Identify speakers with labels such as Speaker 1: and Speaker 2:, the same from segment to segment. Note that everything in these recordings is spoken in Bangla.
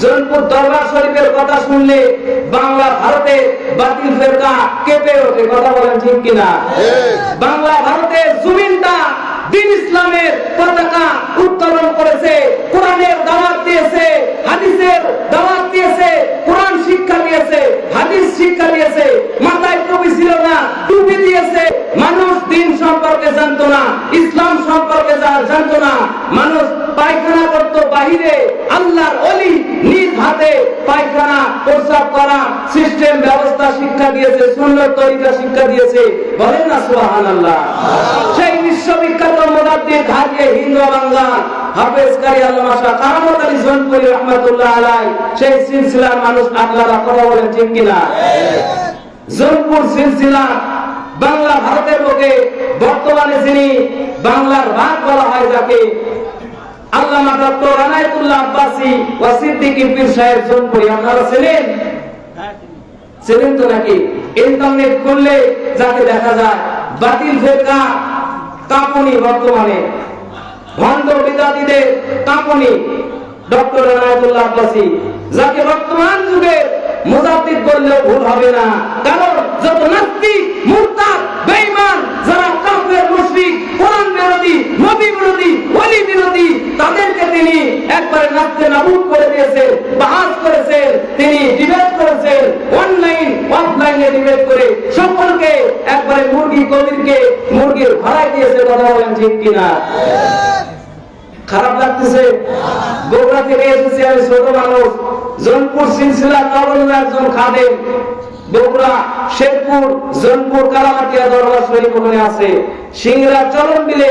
Speaker 1: জৈনপুর দরবার শরীফের কথা শুনলে বাংলা ভারতে বাতিল ফেরকা কেঁপে ওঠে কথা বলেন ঠিক কিনা? বাংলা ভারতে জমিনটা দিন ইসলামের পতাকা উত্তোলন করেছে কোরআনের দাওয়াত দিয়েছে হাদিসের দাওয়াত দিয়েছে কোরআন শিক্ষা দিয়েছে হাদিস শিক্ষা দিয়েছে মাথায় টুপি ছিল না টুপি দিয়েছে মানুষ দিন সম্পর্কে জানতো না। ইসলাম সম্পর্কে যা- জানতো না মানুষ পায়খানা করত বাহিরে। আল্লাহর অলি নিজ হাতে পায়খানা প্রস্রাব করা সিস্টেম ব্যবস্থা শিক্ষা দিয়েছে সুন্দর তরিকা শিক্ষা দিয়েছে। বলেন না সুবহানাল্লাহ। সেই বিশ্ববিখ্যাত মুদাদ্দির হাজিয়ে হিন্দু বাংলা হাফেজ কারি আল্লামা শাহ কারামত আলী জনপুরি রহমাতুল্লাহ আলাই সেই সিলসিলার মানুষ আপনারা কথা বলেন ঠিক কিনা? জনপুর সিলসিলা বাংলা ভারতের লোকে বর্তমানে যিনি বাংলার ভাগ বলা হয় যাকে আল্লামা ডক্টর আনায়তুল্লাহ আব্বাসি সাহেব জনপুরি আপনারা ছিলেন ছিলেন তো নাকি? ইন্টারনেট খুললে যাকে দেখা যায় বাতিল ফেরকা কাঁপুনি বর্তমানে। ভণ্ড বিদাতিদের কাঁপুনি ডক্টর এনায়তুল্লাহ আব্বাসী যাকে বর্তমান যুগে মুজাদ্দিদ বললেও ভুল হবে না। কারণ যত নাস্তিক একবারে নাস্তে নাবুদ করে দিয়েছেন বাহাস করেছেন তিনি ডিবেট করেছেন অনলাইন অফলাইনে ডিবেট করে সকলকে একবারে মুরগি কবিরকে মুরগির ভাড়াই দিয়েছে, কথা বলেন ঠিক কিনা? খারাপ লাগতেছে? বগুড়া থেকে এসেছি আমি ছোট মানুষ, জনপুর সিলসিলা একজন খাদেম। বগুড়া শেরপুর, জনপুর কালামাটিয়া দরবার শরীফ ওখানে আছে। সিংরা চরণ বিলে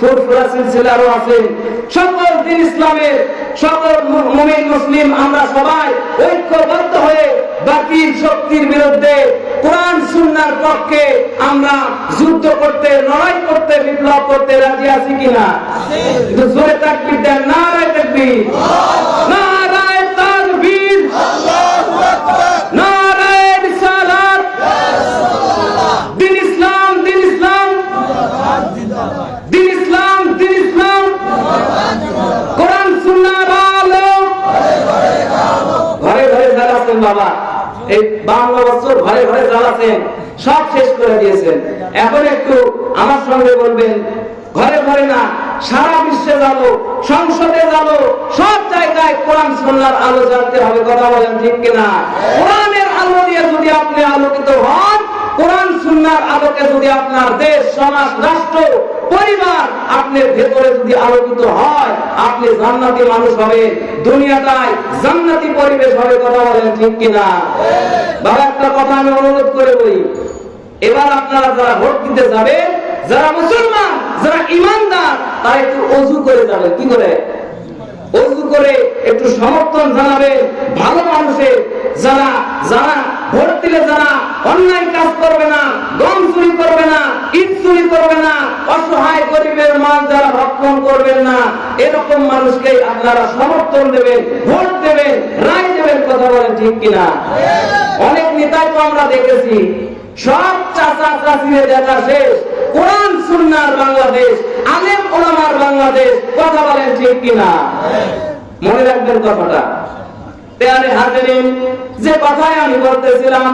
Speaker 1: ফুরফুরা সকল দিন ইসলামের সকল মুমিন, মুসলিম, আমরা সবাই ঐক্যবদ্ধ হয়ে বাতিল শক্তির বিরুদ্ধে কোরআন, সুন্নার পক্ষে আমরা যুদ্ধ করতে, লড়াই করতে, বিপ্লব করতে রাজি আছি কিনা? জোরে বাবা। এই বাংলা বছর ঘরে ঘরে জ্বালাছেন সব শেষ করে দিয়েছেন। এখন একটু আমার সঙ্গে বলবেন, ঘরে ঘরে না, সারা বিশ্বে যাব, সংসদে যাব, সব জায়গায় কোরআন সন্ন্যার আলো জ্বালতে হবে, কথা বলেন ঠিক কিনা? কোরআনের আলো দিয়ে যদি আপনি আলোকিত হন, কোরআন সুন্নার আলোকে যদি আপনার দেশ, সমাজ, রাষ্ট্র, পরিবার আপনার ভেতরে যদি আলোকিত হয়, আপনি জান্নাতি মানুষ হবে দুনিয়াটায় জান্নাতি পরিবেশ হবে কথা বলেন, ঠিক কিনা? বাবা, একটা কথা আমি অনুরোধ করে বলি। এবার আপনারা যারা ভোট দিতে যাবে যারা মুসলমান, যারা ইমানদার, তারা একটু অজু করে যাবে কি করে? অজু করে একটু সমর্থন জানাবে ভালো মানুষের। যারা যারা ভোট দিলে যারা অন্যায় কাজ করবে না, গম চুরি করবে না, ইট চুরি করবে না অসহায় গরিবের মাল যারা ভক্ষণ করবেন না, এরকম মানুষকে আপনারা সমর্থন দেবেন, ভোট দেবেন, রায় দেবেন, কথা বলেন ঠিক কিনা? অনেক নেতাই তো আমরা দেখেছি, সব চাচা চাচিরে দেখা শেষ, কোরআন, সুন্নার বাংলাদেশ, আলেম ওলামার বাংলাদেশ, কথা বলেন ঠিক কিনা? মনে রাখবেন কথাটা। তেয়ারে হাজিরিন যে কথায় আমি বলতেছিলাম